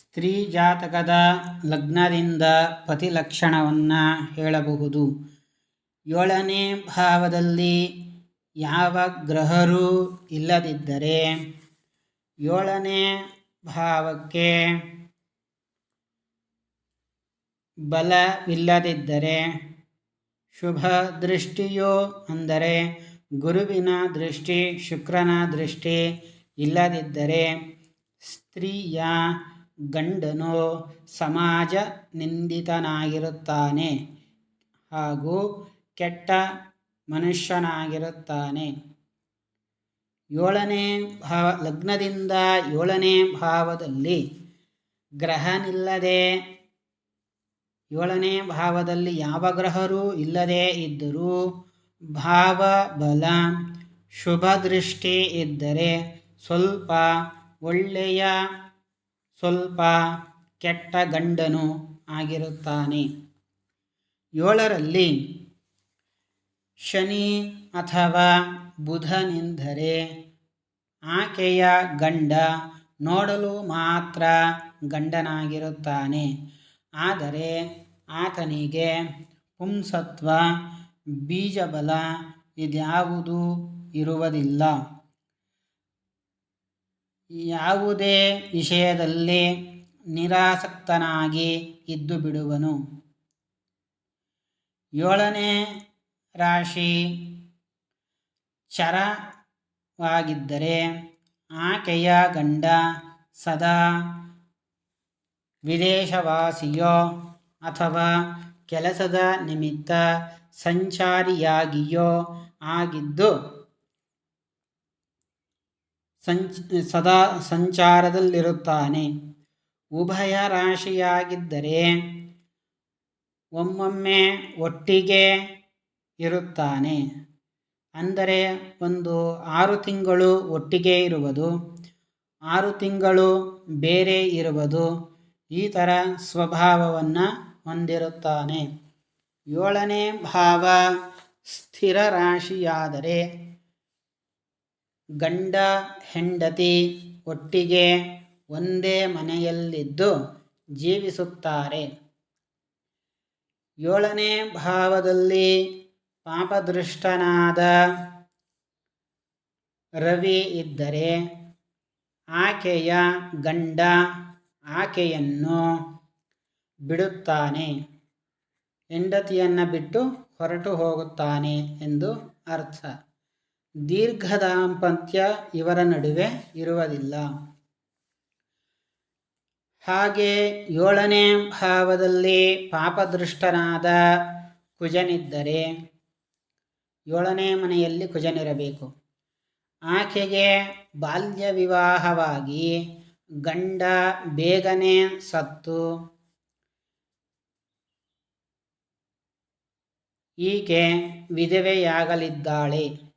ಸ್ತ್ರೀ ಜಾತಕದ ಲಗ್ನದಿಂದ ಪತಿ ಲಕ್ಷಣವನ್ನು ಹೇಳಬಹುದು. ಏಳನೇ ಭಾವದಲ್ಲಿ ಯಾವ ಗ್ರಹರೂ ಇಲ್ಲದಿದ್ದರೆ ಏಳನೇ ಭಾವಕ್ಕೆ ಬಲವಿಲ್ಲದಿದ್ದರೆ ಶುಭ ದೃಷ್ಟಿಯೋ ಅಂದರೆ ಗುರುವಿನ ದೃಷ್ಟಿ, ಶುಕ್ರನ ದೃಷ್ಟಿ ಇಲ್ಲದಿದ್ದರೆ ಸ್ತ್ರೀಯ ಗಂಡನು ಸಮಾಜ ನಿಂದಿತನಾಗಿರುತ್ತಾನೆ ಹಾಗೂ ಕೆಟ್ಟ ಮನುಷ್ಯನಾಗಿರುತ್ತಾನೆ. ಏಳನೇ ಭಾವ, ಲಗ್ನದಿಂದ ಏಳನೇ ಭಾವದಲ್ಲಿ ಗ್ರಹನಿಲ್ಲದೆ ಏಳನೇ ಭಾವದಲ್ಲಿ ಯಾವ ಗ್ರಹರೂ ಇಲ್ಲದೇ ಇದ್ದರೂ ಭಾವ, ಬಲ, ಶುಭ ದೃಷ್ಟಿ ಇದ್ದರೆ ಸ್ವಲ್ಪ ಒಳ್ಳೆಯ ಸ್ವಲ್ಪ ಕೆಟ್ಟ ಗಂಡನು ಆಗಿರುತ್ತಾನೆ. ಏಳರಲ್ಲಿ ಶನಿ ಅಥವಾ ಬುಧನೆಂದರೆ ಆಕೆಯ ಗಂಡ ನೋಡಲು ಮಾತ್ರ ಗಂಡನಾಗಿರುತ್ತಾನೆ. ಆದರೆ ಆತನಿಗೆ ಪುಂಸತ್ವ, ಬೀಜಬಲ ಇದ್ಯಾವುದೂ ಇರುವುದಿಲ್ಲ. ಯಾವುದೇ ವಿಷಯದಲ್ಲಿ ನಿರಾಸಕ್ತನಾಗಿ ಇದ್ದು ಬಿಡುವನು. ಏಳನೇ ರಾಶಿ ಚರವಾಗಿದ್ದರೆ ಆಕೆಯ ಗಂಡ ಸದಾ ವಿದೇಶವಾಸಿಯೋ ಅಥವಾ ಕೆಲಸದ ನಿಮಿತ್ತ ಸಂಚಾರಿಯಾಗಿಯೋ ಆಗಿದ್ದು ಸಂಚ, ಸದಾ ಸಂಚಾರದಲ್ಲಿರುತ್ತಾನೆ. ಉಭಯ ರಾಶಿಯಾಗಿದ್ದರೆ ಒಮ್ಮೊಮ್ಮೆ ಒಟ್ಟಿಗೆ ಇರುತ್ತಾನೆ. ಅಂದರೆ ಒಂದು ಆರು ತಿಂಗಳು ಒಟ್ಟಿಗೆ ಇರುವುದು, ಆರು ತಿಂಗಳು ಬೇರೆ ಇರುವುದು, ಈ ಥರ ಸ್ವಭಾವವನ್ನು ಹೊಂದಿರುತ್ತಾನೆ. ಏಳನೇ ಭಾವ ಸ್ಥಿರ ರಾಶಿಯಾದರೆ ಗಂಡ ಹೆಂಡತಿ ಒಟ್ಟಿಗೆ ಒಂದೇ ಮನೆಯಲ್ಲಿದ್ದು ಜೀವಿಸುತ್ತಾರೆ. ಏಳನೇ ಭಾವದಲ್ಲಿ ಪಾಪದೃಷ್ಟನಾದ ರವಿ ಇದ್ದರೆ ಆಕೆಯ ಗಂಡ ಆಕೆಯನ್ನು ಬಿಡುತ್ತಾನೆ. ಹೆಂಡತಿಯನ್ನು ಬಿಟ್ಟು ಹೊರಟು ಹೋಗುತ್ತಾನೆ ಎಂದು ಅರ್ಥ. ದೀರ್ಘ ದಾಂಪತ್ಯ ಇವರ ನಡುವೆ ಇರುವುದಿಲ್ಲ. ಹಾಗೆ ಏಳನೇ ಭಾವದಲ್ಲಿ ಪಾಪದೃಷ್ಟನಾದ ಕುಜನಿದ್ದರೆ ಏಳನೇ ಮನೆಯಲ್ಲಿ ಕುಜನಿರಬೇಕು. ಆಕೆಗೆ ಬಾಲ್ಯ ವಿವಾಹವಾಗಿ ಗಂಡ ಬೇಗನೆ ಸತ್ತು ಈಕೆ ವಿಧವೆಯಾಗಲಿದ್ದಾಳೆ.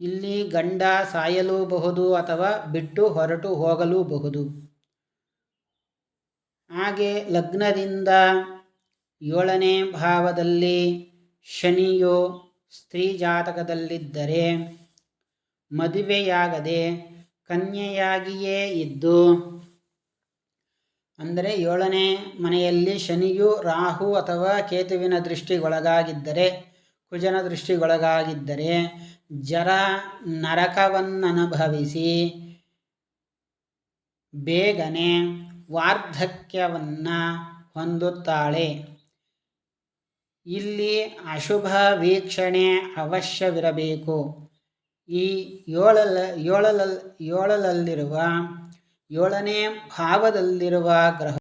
ಇಲ್ಲಿ ಗಂಡ ಸಾಯಲೂಬಹುದು ಅಥವಾ ಬಿಟ್ಟು ಹೊರಟು ಹೋಗಲೂಬಹುದು. ಹಾಗೆ ಲಗ್ನದಿಂದ ಏಳನೇ ಭಾವದಲ್ಲಿ ಶನಿಯು ಸ್ತ್ರೀ ಜಾತಕದಲ್ಲಿದ್ದರೆ ಮದುವೆಯಾಗದೆ ಕನ್ಯೆಯಾಗಿಯೇ ಇದ್ದು, ಅಂದರೆ ಏಳನೇ ಮನೆಯಲ್ಲಿ ಶನಿಯು ರಾಹು ಅಥವಾ ಕೇತುವಿನ ದೃಷ್ಟಿಗೊಳಗಾಗಿದ್ದರೆ ಕುಜನ ದೃಷ್ಟಿಗೊಳಗಾಗಿದ್ದರೆ ಜರ ನರಕವನ್ನನುಭವಿಸಿ ಬೇಗನೆ ವಾರ್ಧಕ್ಯವನ್ನು ಹೊಂದುತ್ತಾಳೆ. ಇಲ್ಲಿ ಅಶುಭ ವೀಕ್ಷಣೆ ಅವಶ್ಯವಿರಬೇಕು. ಈ ಏಳಲ ಏಳಲ ಏಳಲಲ್ಲಿರುವ ಏಳನೇ ಭಾವದಲ್ಲಿರುವ ಗ್ರಹ